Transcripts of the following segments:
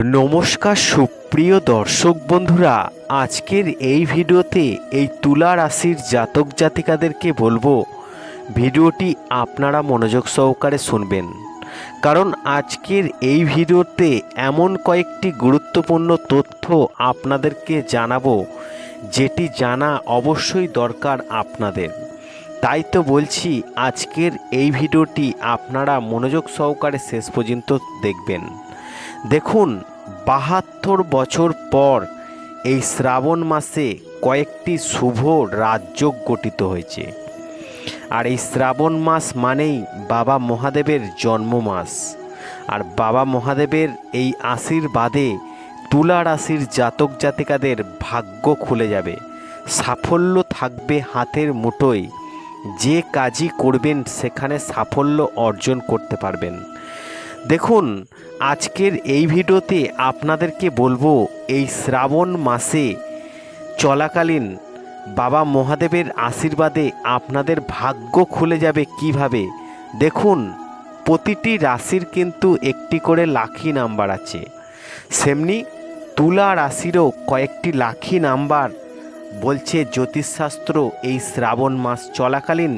নমস্কার সুপ্রিয় দর্শক বন্ধুরা, আজকের এই ভিডিওতে এই তুলা রাশির জাতক জাতিকাদেরকে বলব, ভিডিওটি আপনারা মনোযোগ সহকারে শুনবেন। কারণ আজকের এই ভিডিওতে এমন কয়েকটি গুরুত্বপূর্ণ তথ্য আপনাদেরকে জানাব, যেটি জানা অবশ্যই দরকার আপনাদের। তাই তো বলছি, আজকের এই ভিডিওটি আপনারা মনোযোগ সহকারে শেষ পর্যন্ত দেখবেন। দেখুন বাহাত্তর বছর পর এই শ্রাবণ মাসে কয়েকটি শুভ রাজযোগ গঠিত হয়েছে। আর এই শ্রাবণ মাস মানেই বাবা মহাদেবের জন্ম মাস আর বাবা মহাদেবের এই আশীর্বাদে তুলা রাশির জাতক জাতিকাদের ভাগ্য খুলে যাবে। সাফল্য থাকবে হাতের মুঠোয়। যে কাজই করবেন, সেখানে সাফল্য অর্জন করতে পারবেন। দেখুন, আজকের এই ভিডিওতে আপনাদেরকে বলব এই শ্রাবণ মাসে চলাকালীন বাবা মহাদেবের আশীর্বাদে আপনাদের ভাগ্য খুলে যাবে কীভাবে? দেখুন, প্রতিটি রাশির কিন্তু একটি করে লাখি নাম্বার আছে। সেমনি তুলা রাশিরও কয়েকটি লাখি নাম্বার বলছে জ্যোতিষশাস্ত্র এই শ্রাবণ মাস চলাকালীন।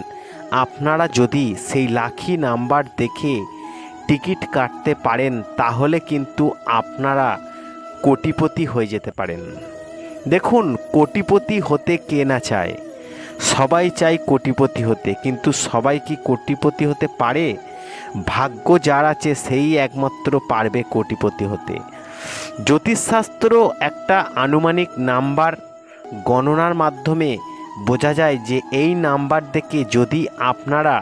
আপনারা যদি সেই লাখি নাম্বার দেখে টিকিট কাটতে পারেন, তাহলে কিন্তু আপনারা কোটিপতি হয়ে যেতে পারেন। দেখুন, কোটিপতি হতে কে না চায়? সবাই চায় কোটিপতি হতে, কিন্তু সবাই কি কোটিপতি হতে পারে? ভাগ্য যার আছে, সেই একমাত্র পারবে কোটিপতি হতে। জ্যোতিষশাস্ত্র একটা আনুমানিক নাম্বার গণনার মাধ্যমে বোঝা যায় যে, এই নাম্বার দেখে যদি আপনারা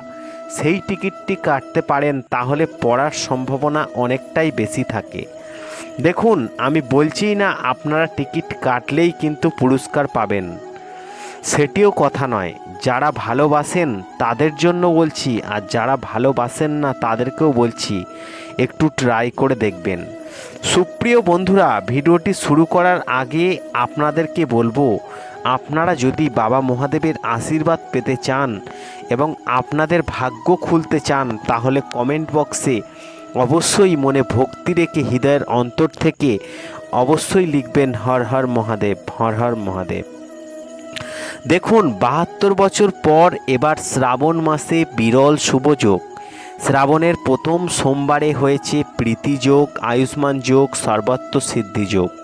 সেই টিকিটটি কাটতে পারেন, তাহলে পড়ার সম্ভাবনা অনেকটাই বেশি থাকে। দেখুন, আমি বলছি না আপনারা টিকিট কাটলেই কিন্তু পুরস্কার পাবেন। সেটিও কথা নয়, যারা ভালোবাসেন তাদের জন্য বলছি, আর যারা ভালোবাসেন না তাদেরকেও বলছি, একটু ট্রাই করে দেখবেন। সুপ্রিয় বন্ধুরা, ভিডিওটি শুরু করার আগে আপনাদেরকে বলব আপনারা যদি বাবা মহাদেবের আশীর্বাদ পেতে চান এবং আপনাদের ভাগ্য খুলতে চান, তাহলে কমেন্ট বক্সে অবশ্যই মনে ভক্তি রেখে হৃদয়ের অন্তর থেকে অবশ্যই লিখবেন হর হর মহাদেব, হর হর মহাদেব। দেখুন, বাহাত্তর বছর পর এবার শ্রাবণ মাসে বিরল শুভযোগ শ্রাবণের প্রথম সোমবারে হয়েছে প্রীতি যোগ, আয়ুষ্মান যোগ সর্বত্র সিদ্ধি যোগ।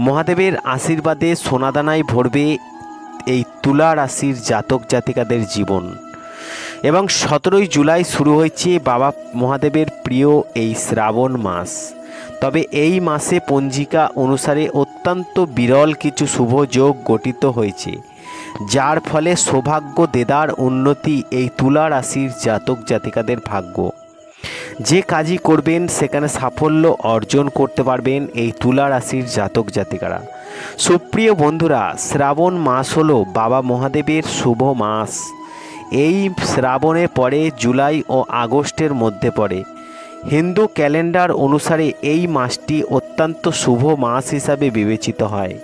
মহাদেবের আশীর্বাদে সোনাদানায় ভরবে এই তুলা রাশির জাতক জাতিকাদের জীবন। এবং সতেরোই জুলাই শুরু হয়েছে বাবা মহাদেবের প্রিয় এই শ্রাবণ মাস। তবে এই মাসে পঞ্জিকা অনুসারে অত্যন্ত বিরল কিছু শুভ যোগ গঠিত হয়েছে, যার ফলে সৌভাগ্য দেদার উন্নতি এই তুলা রাশির জাতক জাতিকাদের ভাগ্য। যে কাজই করবেন, সেখানে সাফল্য অর্জন করতে পারবেন এই তুলা রাশির জাতক জাতিকারা। সুপ্রিয় বন্ধুরা, শ্রাবণ মাস হলো বাবা মহাদেবের শুভ মাস। এই শ্রাবণের পরে জুলাই ও আগস্টের মধ্যে পড়ে। হিন্দু ক্যালেন্ডার অনুসারে এই মাসটি অত্যন্ত শুভ মাস হিসাবে বিবেচিত হয়।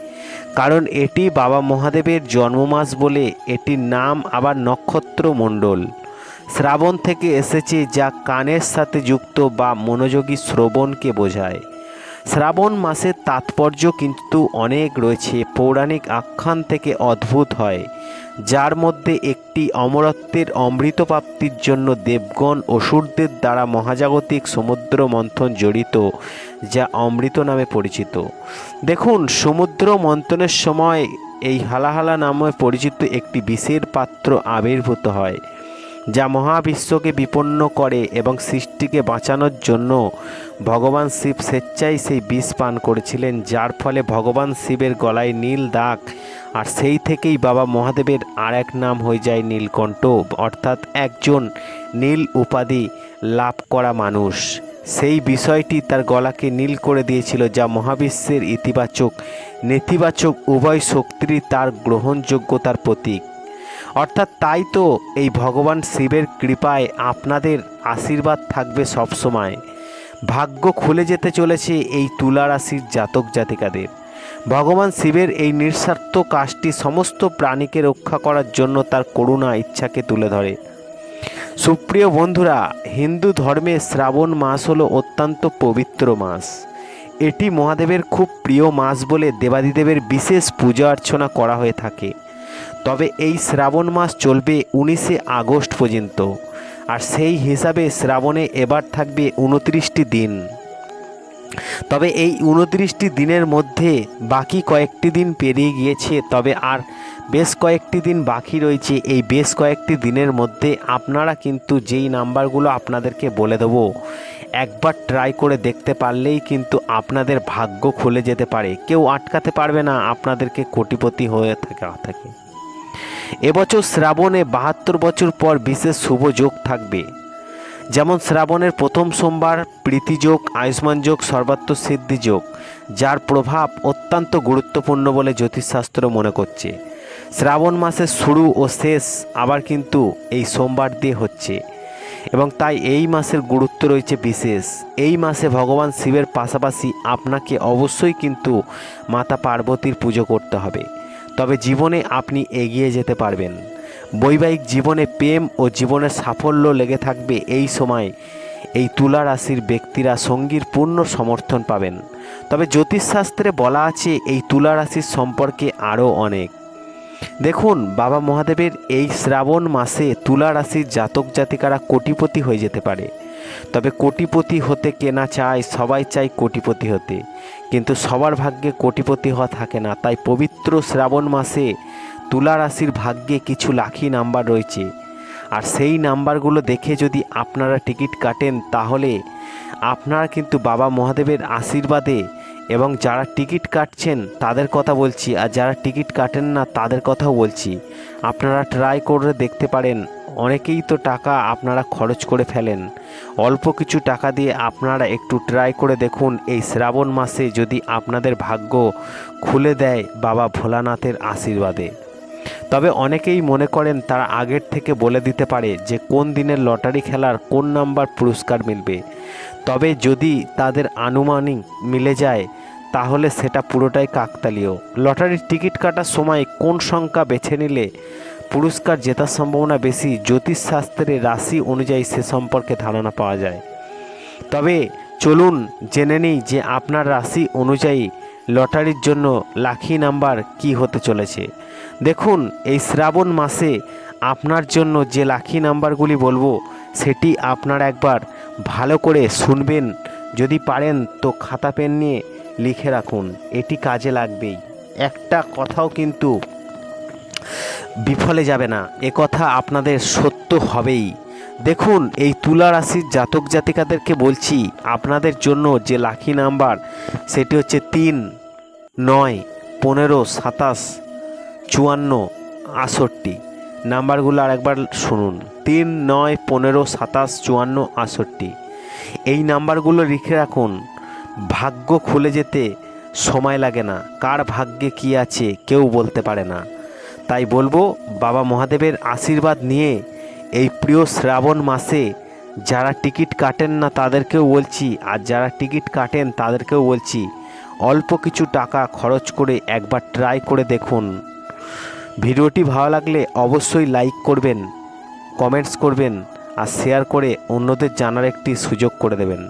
কারণ এটি বাবা মহাদেবের জন্মমাস বলে এটির নাম আবার নক্ষত্র মণ্ডল শ্রাবণ থেকে এসেছে যা কানের সাথে যুক্ত বা মনোযোগী শ্রবণকে বোঝায়। শ্রাবণ মাসের তাৎপর্য কিন্তু অনেক রয়েছে। পৌরাণিক আখ্যান থেকে অদ্ভুত হয়, যার মধ্যে একটি অমরত্বের অমৃত প্রাপ্তির জন্য দেবগণ অসুরদের দ্বারা মহাজাগতিক সমুদ্র মন্থন জড়িত, যা অমৃত নামে পরিচিত। দেখুন সমুদ্র মন্থনের সময় এই হালাহালা নামে পরিচিত একটি বিষের পাত্র আবির্ভূত হয়। যা মহাবিশ্বকে বিপন্ন করে এবং সৃষ্টিকে বাঁচানোর জন্য ভগবান শিব স্বেচ্ছায় সেই বিষ পান করেছিলেন, যার ফলে ভগবান শিবের গলায় নীল দাগ আর সেই থেকেই বাবা মহাদেবের আর এক নাম হয়ে যায় নীলকণ্ঠ। অর্থাৎ একজন নীল উপাধি লাভ করা মানুষ। সেই বিষয়টি তার গলাকে নীল করে দিয়েছিল, যা মহাবিশ্বের ইতিবাচক, নেতিবাচক উভয় শক্তিরই তার গ্রহণযোগ্যতার প্রতীক। অর্থাৎ তাই তো এই ভগবান শিবের কৃপায় আপনাদের আশীর্বাদ থাকবে সবসময় ভাগ্য খুলে যেতে চলেছে এই তুলা রাশির জাতক জাতিকাদের। ভগবান শিবের এই নিঃস্বার্থ কাজটি সমস্ত প্রাণীকে রক্ষা করার জন্য তার করুণা ইচ্ছাকে তুলে ধরে। সুপ্রিয় বন্ধুরা, হিন্দু ধর্মে শ্রাবণ মাস হলো অত্যন্ত পবিত্র মাস। এটি মহাদেবের খুব প্রিয় মাস বলে দেবাদিদেবের বিশেষ পূজা অর্চনা করা হয়ে থাকে। তবে এই শ্রাবণ মাস চলবে উনিশে আগস্ট পর্যন্ত, আর সেই হিসাবে শ্রাবণে এবার থাকবে উনত্রিশটি দিন। তবে এই উনত্রিশটি দিনের মধ্যে বাকি কয়েকটি দিন পেরিয়ে গিয়েছে, তবে আর বেশ কয়েকটি দিন বাকি রয়েছে। এই বেশ কয়েকটি দিনের মধ্যে আপনারা কিন্তু যেই নাম্বারগুলো আপনাদেরকে বলে দেবো, একবার ট্রাই করে দেখতে পারলেই কিন্তু আপনাদের ভাগ্য খুলে যেতে পারে। কেউ আটকাতে পারবে না, আপনাদেরকে কোটিপতি হয়ে থাকা থাকে। এবছর শ্রাবণে বাহাত্তর বছর পর বিশেষ শুভ যোগ থাকবে। যেমন শ্রাবণের প্রথম সোমবার প্রীতিযোগ আয়ুষ্মান যোগ সর্বাত্ম সিদ্ধি যোগ, যার প্রভাব অত্যন্ত গুরুত্বপূর্ণ বলে জ্যোতিষশাস্ত্র মনে করছে। শ্রাবণ মাসের শুরু ও শেষ আবার কিন্তু এই সোমবার দিয়ে হচ্ছে। এবং তাই এই মাসের গুরুত্ব রয়েছে বিশেষ। এই মাসে ভগবান শিবের পাশাপাশি আপনাকে অবশ্যই কিন্তু মাতা পার্বতীর পুজো করতে হবে। তবে জীবনে আপনি এগিয়ে যেতে পারবেন। বৈবাহিক জীবনে প্রেম ও জীবনের সাফল্য লেগে থাকবে এই সময়। এই তুলা রাশির ব্যক্তিরা সঙ্গীর পূর্ণ সমর্থন পাবেন। তবে জ্যোতিষশাস্ত্রে বলা আছে, এই তুলা রাশির সম্পর্কে আরও অনেক। দেখুন, বাবা মহাদেবের এই শ্রাবণ মাসে তুলা রাশির জাতক জাতিকারা কোটিপতি হয়ে যেতে পারে। তবে কোটিপতি হতে কেনা চায়, সবাই চায় কোটিপতি হতে। কিন্তু সবার ভাগ্যে কোটিপতি হওয়া থাকে না, তাই পবিত্র শ্রাবণ মাসে তুলা রাশির ভাগ্যে কিছু লাখি নাম্বার রয়েছে। আর সেই নাম্বারগুলো দেখে যদি আপনারা টিকিট কাটেন, তাহলে আপনারা কিন্তু বাবা মহাদেবের আশীর্বাদে এবং যারা টিকিট কাটছেন, তাদের কথা বলছি, আর যারা টিকিট কাটেন না, তাদের কথাও বলছি। আপনারা ট্রাই করে দেখতে পারেন, অনেকেই তো টাকা আপনারা খরচ করে ফেলেন। অল্প কিছু টাকা দিয়ে আপনারা একটু ট্রাই করে দেখুন, এই শ্রাবণ মাসে যদি আপনাদের ভাগ্য খুলে দেয় বাবা ভোলানাথের আশীর্বাদে। তবে অনেকেই মনে করেন, তারা আগের থেকে বলে দিতে পারে যে, কোন দিনের লটারি খেলার কোন নাম্বার পুরস্কার মিলবে। তবে যদি তাদের আনুমানিক মিলে যায় তাহলে সেটা পুরোটাই কাকতালীয়। লটারির টিকিট কাটার সময় কোন সংখ্যা বেছে নিলে পুরস্কার জেতার সম্ভাবনা বেশি জ্যোতিষশাস্ত্রের রাশি অনুযায়ী সে সম্পর্কে ধারণা পাওয়া যায়। তবে চলুন জেনে নিই যে আপনার রাশি অনুযায়ী লটারির জন্য লাখি নাম্বার কি হতে চলেছে। দেখুন, এই শ্রাবণ মাসে আপনার জন্য যে লাখি নাম্বারগুলি বলব, সেটি আপনার একবার ভালো করে শুনবেন। যদি পারেন তো খাতা পেন নিয়ে লিখে রাখুন, এটি কাজে লাগবেই। একটা কথাও কিন্তু বিফলে যাবে না, এ কথা আপনাদের সত্য হবেই। দেখুন, এই তুলা রাশির জাতক জাতিকাদেরকে বলছি, আপনাদের জন্য যে লাকি নাম্বার সেটি হচ্ছে তিন, নয়, পনেরো, সাতাশ, চুয়ান্ন, আষট্টি। নাম্বারগুলো আরেকবার শুনুন, তিন, নয়, পনেরো, সাতাশ, চুয়ান্ন, আষট্টি। এই নাম্বারগুলো লিখে রাখুন ভাগ্য খুলে যেতে সময় লাগে না। কার ভাগ্যে কি আছে কেউ বলতে পারে না। তাই বলব, বাবা মহাদেবের আশীর্বাদ নিয়ে এই প্রিয় শ্রাবণ মাসে যারা টিকিট কাটেন না তাদেরকেও বলছি, আর যারা টিকিট কাটেন তাদেরকেও বলছি, অল্প কিছু টাকা খরচ করে একবার ট্রাই করে দেখুন। ভিডিওটি ভালো লাগলে অবশ্যই লাইক করবেন কমেন্টস করবেন, আর শেয়ার করে অন্যদের জানার একটি সুযোগ করে দেবেন।